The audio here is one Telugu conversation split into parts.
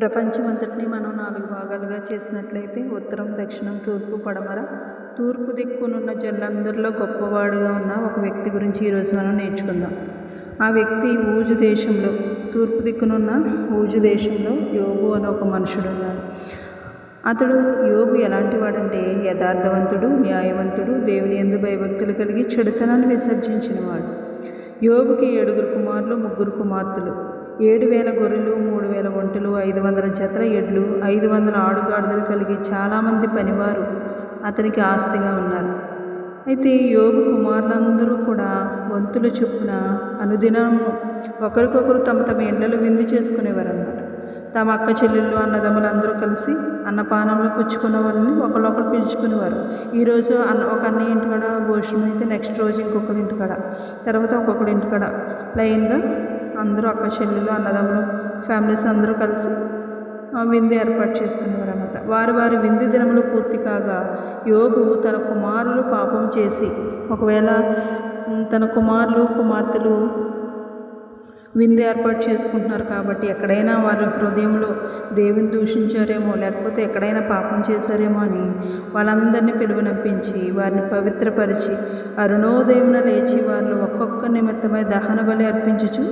ప్రపంచమంతటిని మనం నాలుగు భాగాలుగా చేసినట్లయితే ఉత్తరం దక్షిణం తూర్పు పడమర. తూర్పు దిక్కునున్న జల్లందరిలో గొప్పవాడుగా ఉన్న ఒక వ్యక్తి గురించి ఈరోజు మనం నేర్చుకుందాం. ఆ వ్యక్తి ఊజు దేశంలో తూర్పు దిక్కునున్న ఊజు దేశంలో యోగు అనే ఒక మనుషుడు ఉన్నాడు. అతడు యోగు ఎలాంటి వాడంటే యథార్థవంతుడు న్యాయవంతుడు దేవుని ఎందు భయభక్తులు కలిగి చెడుతనాన్ని విసర్జించినవాడు. యోగుకి ఏడుగురు కుమారులు ముగ్గురు కుమార్తెలు. ఏడు వేల గొర్రెలు మూడు వేల ఒంటెలు ఐదు వందల జతల ఎడ్లు ఐదు వందల ఆడుగాడిదలు కలిగి చాలామంది పనివారు అతనికి ఆస్తిగా ఉన్నారు. అయితే యోగు కుమారులందరూ కూడా వంతుల చొప్పున అనుదినం ఒకరికొకరు తమ తమ ఎండలు విందు చేసుకునేవారు అన్నమాట తమ అక్క చెల్లెళ్ళు అన్నదమ్ములు అందరూ కలిసి అన్నపానంలో పుచ్చుకున్న వాళ్ళని ఒకళ్ళొకరు పిలుచుకునేవారు. ఈరోజు అన్న ఒక అన్న ఇంటికాడ భోజనం అయితే నెక్స్ట్ రోజు ఇంకొకరి ఇంటికాడ తర్వాత ఒక్కొక్కరి ఇంటికాడ. లైన్గా అందరూ అక్క చెల్లెలు అన్నదమ్ములు ఫ్యామిలీస్ అందరూ కలిసి విందు ఏర్పాటు చేసుకునేవారు అనమాట వారి వారి విందు దినములు పూర్తి కాగా యోగు తన కుమారులు పాపం చేసి ఒకవేళ తన కుమారులు కుమార్తెలు విందు ఏర్పాటు చేసుకుంటున్నారు కాబట్టి ఎక్కడైనా వారి హృదయంలో దేవుని దూషించారేమో లేకపోతే ఎక్కడైనా పాపం చేశారేమో అని వాళ్ళందరినీ పిలువనంపించి వారిని పవిత్రపరిచి అరుణోదయమున లేచి వాళ్ళు ఒక్కొక్క నిమిత్తమై దహన బలి అర్పించుచు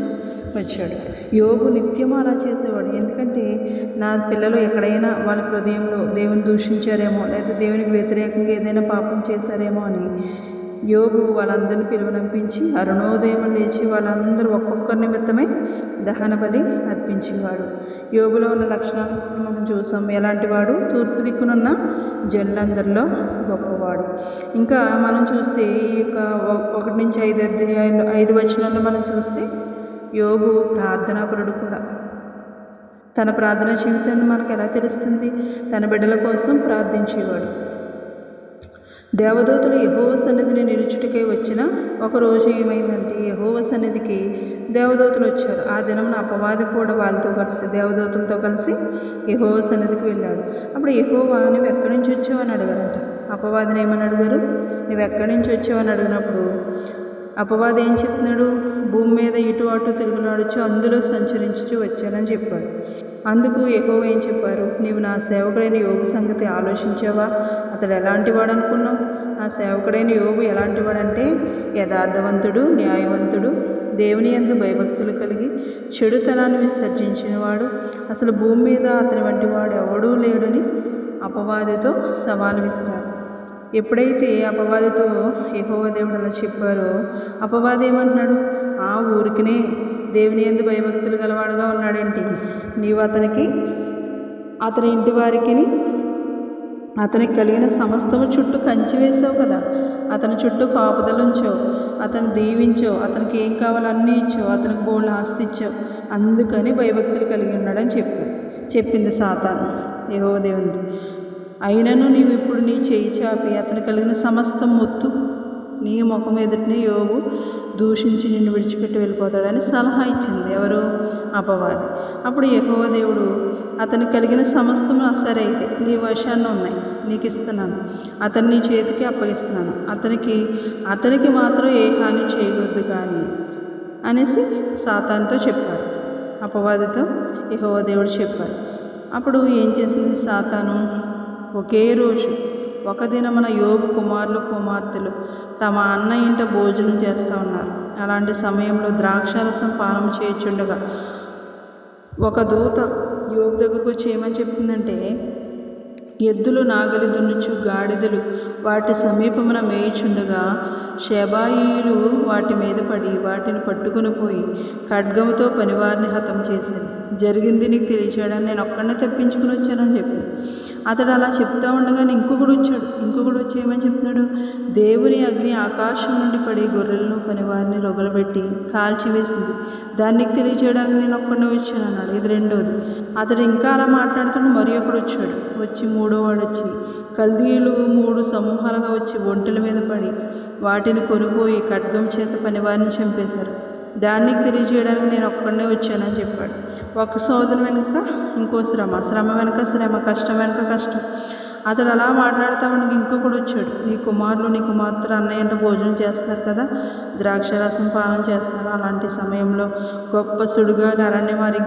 వచ్చాడు. యోగు నిత్యం అలా చేసేవాడు. ఎందుకంటే నా పిల్లలు ఎక్కడైనా వాళ్ళ హృదయంలో దేవుని దూషించారేమో లేదా దేవునికి వ్యతిరేకంగా ఏదైనా పాపం చేశారేమో అని యోగు వాళ్ళందరిని పిలువనంపించి అరుణోదయం లేచి వాళ్ళందరూ ఒక్కొక్కరి నిమిత్తమే దహన బలి అర్పించేవాడు. యోగులో ఉన్న లక్షణాలు మనం చూసాం. ఎలాంటి వాడు? తూర్పు దిక్కునున్న జనులందరిలో గొప్పవాడు. ఇంకా మనం చూస్తే ఈ యొక్క ఒకటి నుంచి ఐదు అధ్యాయులు ఐదు వచనాల్లో మనం చూస్తే యోగు ప్రార్థనాపరుడు కూడా. తన ప్రార్థనా జీవితాన్ని మనకు ఎలా తెలుస్తుంది? తన బిడ్డల కోసం ప్రార్థించేవాడు. దేవదూతలు యహోవ సన్నిధిని నిలుచుటకై వచ్చిన ఒక రోజు ఏమైందంటే యహోవ సన్నిధికి దేవదూతలు వచ్చారు. ఆ దినం అపవాది కూడా వాళ్ళతో కలిసి దేవదూతలతో కలిసి యహోవ సన్నిధికి వెళ్ళాడు. అప్పుడు యహోవా నువ్వు ఎక్కడి నుంచి వచ్చావు? అని అడిగారంట. అపవాదిని ఏమని అడిగారు? నువ్వు ఎక్కడి నుంచి వచ్చావు? అని అడిగినప్పుడు అపవాది ఏం చెప్తున్నాడు? భూమి మీద ఇటు అటు తిరుగులాడుచు అందులో సంచరించుచు వచ్చానని చెప్పాడు. అందుకు ఎక్కువ ఏం చెప్పారు? నీవు నా సేవకుడైన యోగు సంగతి ఆలోచించావా? అతడు ఎలాంటి వాడు అనుకున్నావు నా సేవకుడైన యోగు ఎలాంటి వాడంటే యథార్థవంతుడు న్యాయవంతుడు దేవుని యందు భయభక్తులు కలిగి చెడుతనాన్ని విసర్జించినవాడు. అసలు భూమి మీద అతని వంటి వాడు ఎవడూ లేడని అపవాదితో సవాలు విసిరారు. ఎప్పుడైతే అపవాదితో యెహోవా దేవుడు అలా చెప్పారో అపవాది ఏమంటున్నాడు? ఆ ఊరికినే దేవుని ఎందు భయభక్తులు గలవాడుగా ఉన్నాడేంటి? నీవు అతనికి అతని ఇంటి వారికి అతనికి కలిగిన సమస్తము చుట్టూ కంచి వేసావు కదా. అతని చుట్టూ కాపుదలుంచావు అతను దీవించావు. అతనికి ఏం కావాలో అన్నీ ఇచ్చావు. అతనికి బోళ్ళు ఆస్తి ఇచ్చావు. అందుకని భయభక్తులు కలిగి ఉన్నాడని చెప్పు. చెప్పింది సాతాను. యహో అయినను నీవు ఇప్పుడు నీ చేయి చాపి అతను కలిగిన సమస్తం మొత్తు నీ ముఖం ఎదుటినే యోగు దూషించి నిన్ను విడిచిపెట్టి వెళ్ళిపోతాడని సలహా ఇచ్చింది. ఎవరు? అపవాది. అప్పుడు యెహోవా దేవుడు అతనికి కలిగిన సమస్తము సరే అయితే నీ వశాన్ని ఉన్నాయి. నీకు ఇస్తున్నాను. అతన్ని నీ చేతికి అప్పగిస్తున్నాను. అతనికి అతనికి మాత్రం ఏ హాని చేయకూడదు కానీ అనేసి సాతాన్తో చెప్పారు. అపవాదితో యహోవ దేవుడు చెప్పారు. అప్పుడు ఏం చేసింది సాతాను? ఒకే రోజు ఒక దినమున యోగు కుమారులు కుమార్తెలు తమ అన్న ఇంట భోజనం చేస్తూ ఉన్నారు. అలాంటి సమయంలో ద్రాక్షారసం పానం చేయుచుండగా ఒక దూత యోగు దగ్గరకు వచ్చి ఏమని చెప్పిందంటే ఎద్దులు నాగలి దున్నుచు గాడిదలు వాటి సమీపమున మేయుచుండగా షేబాయిలు వాటి మీద పడి వాటిని పట్టుకుని పోయి ఖడ్గముతో పనివారిని హతం చేశాను జరిగింది నీకు తెలియచేయడం నేను ఒక్కడనే తప్పించుకుని వచ్చానని చెప్పి. అతడు అలా చెప్తా ఉండగానే ఇంకొకడు వచ్చాడు. ఇంకొకడు వచ్చి ఏమని చెప్తున్నాడు? దేవుని అగ్ని ఆకాశం నుండి పడి గొర్రెలను పనివారిని రొగలబెట్టి కాల్చివేసింది దాన్ని తెలియచేయడానికి నేను ఒక్కడనే వచ్చాను అన్నాడు. ఇది రెండోది. అతడు ఇంకా అలా మాట్లాడుతున్న మరి ఒకడు వచ్చాడు. వచ్చి మూడో వాడు వచ్చి కల్దీలు మూడు సమూహాలుగా వచ్చి ఒంటెల మీద పడి వాటిని కొనిపోయి ఖడ్గం చేత పనివారిని చంపేశారు. దానికి తెలియజేయడానికి నేను ఒక్కడనే వచ్చానని చెప్పాడు. ఒక సోదరు వెనుక ఇంకో శ్రమ శ్రమ వెనుక శ్రమ కష్టం వెనుక కష్టం. అతడు అలా మాట్లాడుతూ ఉండగా ఇంకొకడు వచ్చాడు. నీ కుమారులు నీ కుమార్తెలు అన్నయ్య అంటే భోజనం చేస్తారు కదా? ద్రాక్షరసం పాలన చేస్తారు. అలాంటి సమయంలో గొప్ప సుడిగాలి అరణ్య మార్గ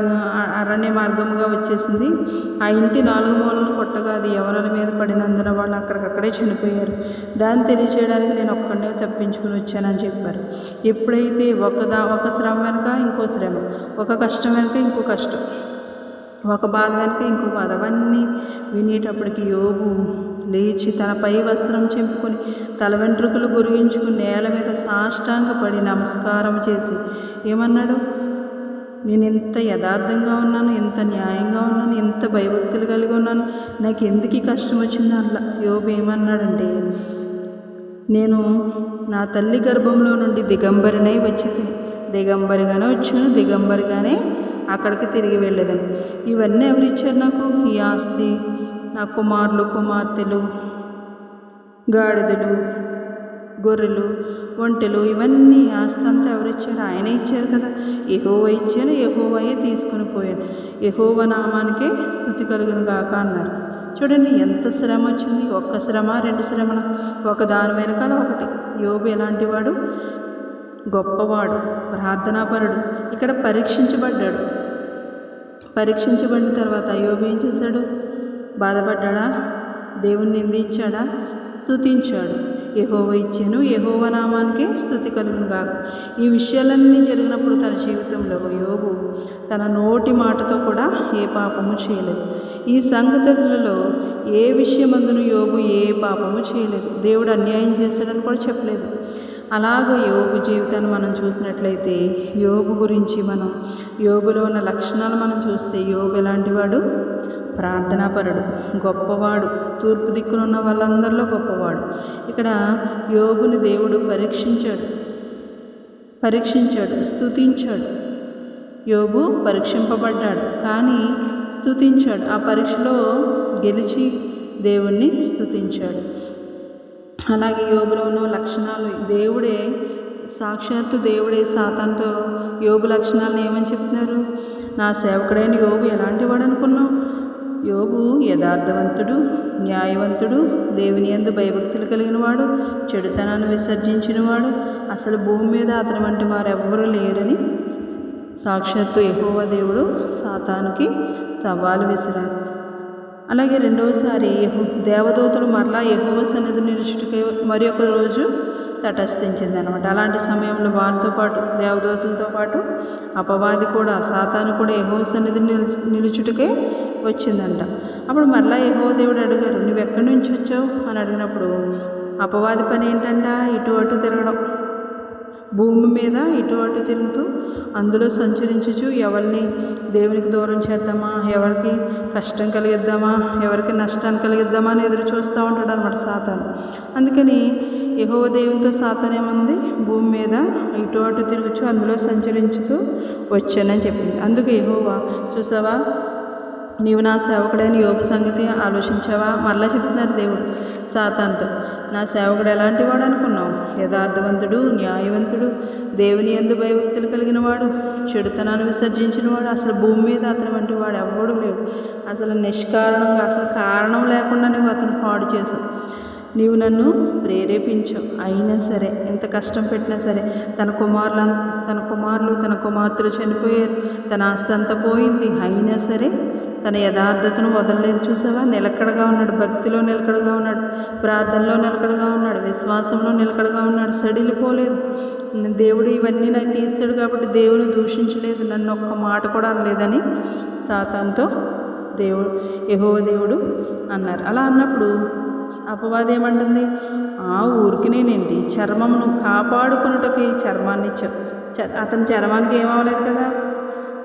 అరణ్య మార్గంగా వచ్చేసింది. ఆ ఇంటి నాలుగు మూలలు కొట్టగా అది ఎవరి మీద పడినందున వాళ్ళు అక్కడికక్కడే చనిపోయారు. దాన్ని తెలియచేయడానికి నేను ఒక్కడే తప్పించుకుని వచ్చానని చెప్పారు. ఎప్పుడైతే ఒక దా ఒక శ్రమ వెనుక ఇంకో శ్రమ ఒక కష్టం వెనుక ఇంకో కష్టం. ఒక బాధ వెనుక ఇంకో బాధ. అవన్నీ వినేటప్పటికి యోగు లేచి తన పై వస్త్రం చెంపుకొని తల వెంట్రుకలు గురిగించుకుని నేల మీద సాష్టాంగపడి నమస్కారం చేసి ఏమన్నాడు? నేను ఎంత యథార్థంగా ఉన్నాను ఎంత న్యాయంగా ఉన్నాను ఎంత భయభక్తులు కలిగి ఉన్నాను నాకు ఎందుకు ఈ కష్టం వచ్చింది అట్లా? యోగు ఏమన్నాడంటే నేను నా తల్లి గర్భంలో నుండి దిగంబరినై వచ్చింది దిగంబరిగానే వచ్చాను దిగంబరిగానే అక్కడికి తిరిగి వెళ్ళేదని ఇవన్నీ ఎవరు ఇచ్చారు నాకు? ఈ ఆస్తి నా కుమారులు కుమార్తెలు గాడిదలు గొర్రెలు ఒంటెలు ఇవన్నీ ఆస్తి అంతా ఎవరు ఇచ్చారు? ఆయన ఇచ్చారు కదా. ఎహోవ ఇచ్చాను ఎహోవయే తీసుకుని పోయాను ఎహోవ నామానికే స్థుతి కలుగును గాక అన్నారు. చూడండి ఎంత శ్రమ వచ్చింది. ఒక్క శ్రమ రెండు శ్రమల ఒక దాని వెనకాల ఒకటి. యోబు ఎలాంటి వాడు? గొప్పవాడు ప్రార్థనాపరుడు. ఇక్కడ పరీక్షించబడ్డాడు. పరీక్షించబడిన తర్వాత యోబు ఏం చేశాడు? బాధపడ్డాడా? దేవుణ్ణి నిందించాడా? స్తుతించాడు. యహోవ ఇచ్చాను యహోవ నామానికే స్థుతి కలుగును గాక. ఈ విషయాలన్నీ జరిగినప్పుడు తన జీవితంలో యోగు తన నోటి మాటతో కూడా ఏ పాపము చేయలేదు. ఈ సంగతులలో ఏ విషయమందును యోగు ఏ పాపము చేయలేదు. దేవుడు అన్యాయం చేశాడని కూడా చెప్పలేదు. అలాగ యోగు జీవితాన్ని మనం చూసినట్లయితే యోగు గురించి మనం యోగులో ఉన్న లక్షణాలు మనం చూస్తే యోగు ఎలాంటి వాడు? ప్రార్థనాపరుడు గొప్పవాడు తూర్పు దిక్కునున్న వాళ్ళందరిలో గొప్పవాడు. ఇక్కడ యోగుని దేవుడు పరీక్షించాడు పరీక్షించాడు స్థుతించాడు యోగు పరీక్షింపబడ్డాడు కానీ స్తుతించాడు. ఆ పరీక్షలో గెలిచి దేవుణ్ణి స్థుతించాడు అలాగే యోగులో ఉన్న లక్షణాలు. దేవుడే సాక్షాత్తు దేవుడే సాతాన్తో యోగు లక్షణాలను ఏమని చెప్తున్నారు? నా సేవకుడైన యోగు ఎలాంటి వాడు అనుకున్నావు యోగు యథార్థవంతుడు న్యాయవంతుడు దేవుని ఎందు భయభక్తులు కలిగిన వాడు చెడుతనాన్ని విసర్జించినవాడు. అసలు భూమి మీద అతని వంటి వారెవ్వరూ లేరని సాక్షాత్తు ఎహోవ దేవుడు సాతానుకి సవాలు విసిరారు. అలాగే రెండవసారి దేవదూతలు మరలా యెహోవ సన్నిధి నిలుచుటకై మరి ఒక రోజు తటస్థించింది అనమాట అలాంటి సమయంలో వాళ్ళతో పాటు దేవదూతలతో పాటు అపవాది కూడా సాతాను కూడా యహో సన్నిధి నిలు నిలుచుటకే వచ్చిందంట. అప్పుడు మరలా యహో దేవుడు అడిగారు నువ్వు ఎక్కడి నుంచి వచ్చావు? అని అడిగినప్పుడు అపవాది పని ఏంటంట ఇటు అటు తిరగడం. భూమి మీద ఇటు అటు తిరుగుతూ అందులో సంచరించుచు ఎవరిని దేవునికి దూరం చేద్దామా? ఎవరికి కష్టం కలిగిద్దామా? ఎవరికి నష్టాన్ని కలిగిద్దామా అని ఎదురు చూస్తూ ఉంటాడు అనమాట సాతాను. అందుకని యహోవ దేవునితో సాతాన్ ఏముంది? భూమి మీద ఇటు అటు తిరుగుచు అందులో సంచరించుతూ వచ్చానని చెప్పింది. అందుకు యహోవా చూసావా? నీవు నా సేవకుడైన యోగ సంగతి ఆలోచించావా? మరలా చెప్తున్నారు దేవుడు సాతాన్తో. నా సేవకుడు ఎలాంటి వాడు అనుకున్నావు? యథార్థవంతుడు న్యాయవంతుడు దేవుని ఎందు భయభక్తులు కలిగిన వాడు చెడుతనాన్ని విసర్జించిన వాడు అసలు భూమి మీద అతను వంటి వాడు ఎవ్వడు లేడు. అసలు నిష్కారణంగా అసలు కారణం లేకుండా నువ్వు అతను పాడు చేశావు. నీవు నన్ను ప్రేరేపించావు. అయినా సరే ఎంత కష్టం పెట్టినా సరే తన కుమారుల తన కుమారులు తన కుమార్తెలు చనిపోయారు తన ఆస్తి అంతా పోయింది. అయినా సరే తన యథార్థతను వదలలేదు చూసావా? నిలకడగా ఉన్నాడు భక్తిలో నిలకడగా ఉన్నాడు ప్రార్థనలో నిలకడగా ఉన్నాడు విశ్వాసంలో నిలకడగా ఉన్నాడు సడిలిపోలేదు. దేవుడు ఇవన్నీ నాకు తీస్తాడు కాబట్టి దేవుని దూషించలేదు నన్ను ఒక్క మాట కూడా అనలేదని సాతాన్తో దేవుడు యహోవ దేవుడు అన్నారు. అలా అన్నప్పుడు అపవాది ఏమంటుంది? ఆ ఊరికినేనేంటి చర్మమును కాపాడుకున్నటకి చర్మాన్ని ఇచ్చావు చ- అతని చర్మానికి ఏమవలేదు కదా?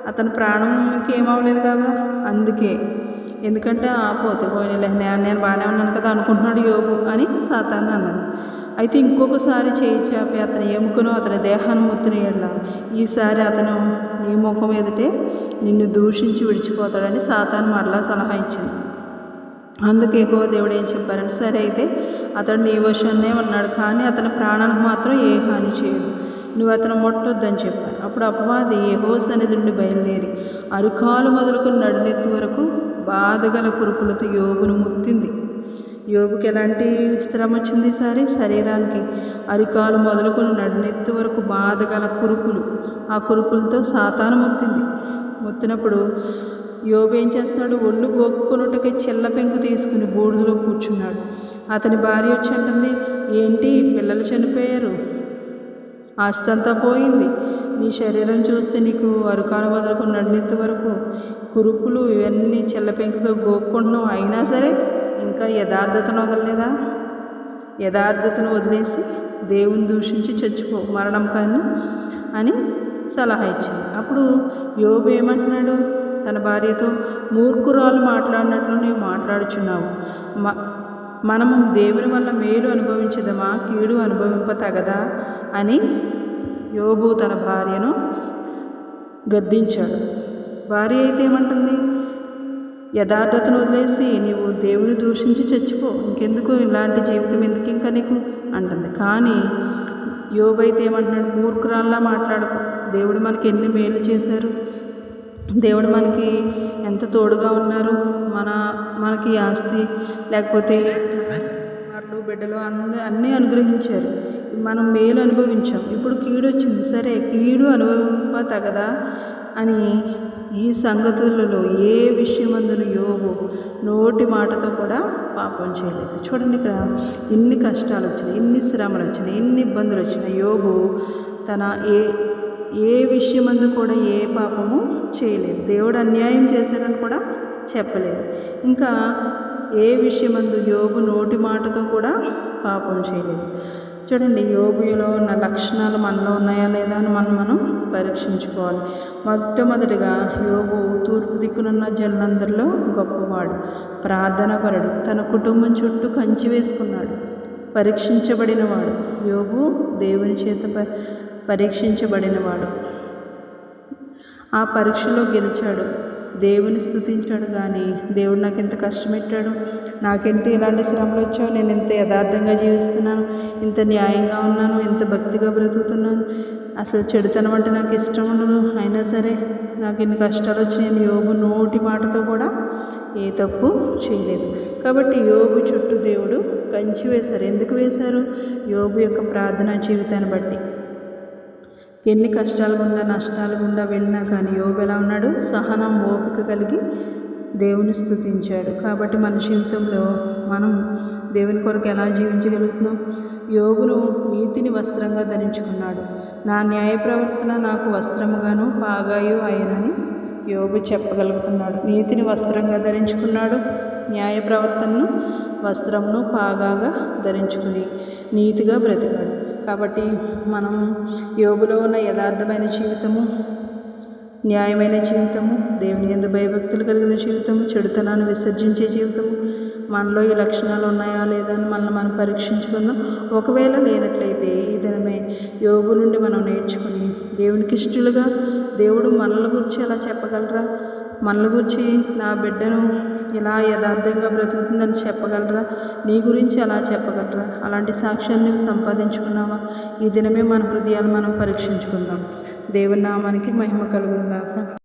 అతని ప్రాణంకి ఏమవ్వలేదు కదా? అందుకే. ఎందుకంటే ఆ పోతే పోయినలే. నేను నేను బాగానే ఉన్నాను కదా అనుకుంటున్నాడు యోగు అని సాతాన్ని అన్నది. అయితే ఇంకొకసారి చేయి చాపి అతని ఎముకను అతని దేహాన్ని ముత్తుని ఈసారి అతను నీ ముఖం ఎదుటే నిన్ను దూషించి విడిచిపోతాడని సాతాన్ మరలా సలహా ఇచ్చింది. అందుకే ఎక్కువ దేవుడు ఏం చెప్పారంటే సరే అయితే అతడు నీ వశంనే ఉన్నాడు కానీ అతని ప్రాణానికి మాత్రం ఏ హాని చేయదు నువ్వు అతను మొట్టొద్దని చెప్పాను అప్పుడు అపవాది యెహో సన్నిధి నుండి బయలుదేరి అరుకాలు మొదలుకుని నడినెత్తి వరకు బాధగల కురుపులతో యోగును ముత్తింది. యోగుకి ఎలాంటి శ్రమ వచ్చింది ఈసారి శరీరానికి. అరికాలు మొదలుకొని నడినెత్తి వరకు బాధగల కురుపులు ఆ కురుపులతో సాతాను ముత్తింది. మొత్తినప్పుడు యోబు ఏం చేస్తున్నాడు? ఒళ్ళు గోక్కునుటకి చెల్ల పెంకు తీసుకుని బూడిదలో కూర్చున్నాడు. అతని భార్య వచ్చి అంటుంది ఏంటి పిల్లలు చనిపోయారు? ఆస్తంతా పోయింది. నీ శరీరం చూస్తే నీకు అరుకాను వదలకు నడినెత్తి వరకు కురుపులు ఇవన్నీ చెల్లపెంకుతో గోక్కుంటున్నావు. అయినా సరే ఇంకా యథార్థతను వదలలేదా? యథార్థతను వదిలేసి దేవుని దూషించి చచ్చిపో మరణం కానీ అని సలహా ఇచ్చింది. అప్పుడు యోబు ఏమంటున్నాడు? తన భార్యతో మూర్ఖురాలు మాట్లాడినట్లు నీవు మాట్లాడుచున్నావు. మ మనము దేవుని వల్ల మేలు అనుభవించదమా? కీడు అనుభవింప తగదా? అని యోబు తన భార్యను గద్దించాడు. భార్య అయితే ఏమంటుంది? యథార్థతను వదిలేసి నీవు దేవుని దూషించి చచ్చిపో. ఇంకెందుకు? ఇలాంటి జీవితం ఎందుకు ఇంకా నీకు? అంటుంది. కానీ యోబైతే ఏమంటున్నాడు? మూర్ఖురాల్లా మాట్లాడకు. దేవుడు మనకి ఎన్ని మేలు చేశారు? దేవుడు మనకి ఎంత తోడుగా ఉన్నారు? మన మనకి ఆస్తి లేకపోతే బిడ్డలు అంద అన్నీ అనుగ్రహించారు. మనం మేలు అనుభవించాం. ఇప్పుడు కీడు వచ్చింది సరే కీడు అనుభవింప తగదా అని ఈ సంగతులలో ఏ విషయమందును యోగు నోటి మాటతో కూడా పాపం చేయలేదు. చూడండి ఇక్కడ ఇన్ని కష్టాలు వచ్చినాయి ఇన్ని శ్రమలు వచ్చినాయి ఇన్ని ఇబ్బందులు వచ్చినాయి యోగు తన ఏ ఏ విషయమందు కూడా ఏ పాపము చేయలేదు. దేవుడు అన్యాయం చేశాడని కూడా చెప్పలేదు. ఇంకా ఏ విషయమందు యోగు నోటి మాటతో కూడా పాపం చేయలేదు. చూడండి యోగులో ఉన్న లక్షణాలు మనలో ఉన్నాయా లేదా అని మనం మనం పరీక్షించుకోవాలి. మొట్టమొదటిగా యోగు తూర్పు దిక్కునున్న జనులందరిలో గొప్పవాడు. ప్రార్థనాపరుడు తన కుటుంబం చుట్టూ కంచి వేసుకున్నాడు. పరీక్షించబడినవాడు. యోగు దేవుని చేత పరీక్షించబడినవాడు. ఆ పరీక్షలో గెలిచాడు. దేవుని స్థుతించాడు కానీ దేవుడు నాకు ఎంత కష్టం పెట్టాడు నాకెంత ఇలాంటి శ్రమలు వచ్చావు? నేను ఎంత యథార్థంగా జీవిస్తున్నాను? ఇంత న్యాయంగా ఉన్నాను? ఎంత భక్తిగా బ్రతుకుతున్నాను? అసలు చెడుతనం అంటే నాకు ఇష్టం ఉండదు. అయినా సరే నాకు ఇన్ని కష్టాలు వచ్చినాయి యోగు నోటి మాటతో కూడా ఏ తప్పు చేయలేదు. కాబట్టి యోగు చుట్టూ దేవుడు కంచి వేశారు. ఎందుకు వేశారు? యోగు యొక్క ప్రార్థనా జీవితాన్ని బట్టి. ఎన్ని కష్టాలు గుండా నష్టాలు గుండా వెళ్ళినా కానీ యోగు ఎలా ఉన్నాడు. సహనం ఓపిక కలిగి దేవుని స్థుతించాడు కాబట్టి మన జీవితంలో మనం దేవుని కొరకు ఎలా జీవించగలుగుతున్నాం? యోగును నీతిని వస్త్రంగా ధరించుకున్నాడు. నా న్యాయ ప్రవర్తన నాకు వస్త్రముగాను పాగాయు అయ్యనని యోగు చెప్పగలుగుతున్నాడు. నీతిని వస్త్రంగా ధరించుకున్నాడు. న్యాయ ప్రవర్తనను వస్త్రమును పాగాగా ధరించుకుని నీతిగా బ్రతికాడు. కాబట్టి మనం యోగులో ఉన్న యథార్థమైన జీవితము న్యాయమైన జీవితము దేవుని ఎందు భయభక్తులు కలిగిన జీవితము చెడుతనాన్ని విసర్జించే జీవితము మనలో ఈ లక్షణాలు ఉన్నాయా లేదా అని మనల్ని మనం పరీక్షించుకుందాం. ఒకవేళ లేనట్లయితే ఈ దినమే యోగు నుండి మనం నేర్చుకుని దేవునికి ఇష్టలుగా దేవుడు మనల గురించి ఎలా చెప్పగలరా? మనల గురించి నా బిడ్డను ఇలా యథార్థంగా బ్రతుకుతుందని చెప్పగలరా? నీ గురించి అలా చెప్పగలరా? అలాంటి సాక్ష్యాన్ని సంపాదించుకున్నావా? ఈ దినమే మన హృదయాలు మనం పరీక్షించుకుందాం. దేవుని నామానికి మహిమ కలుగుందాక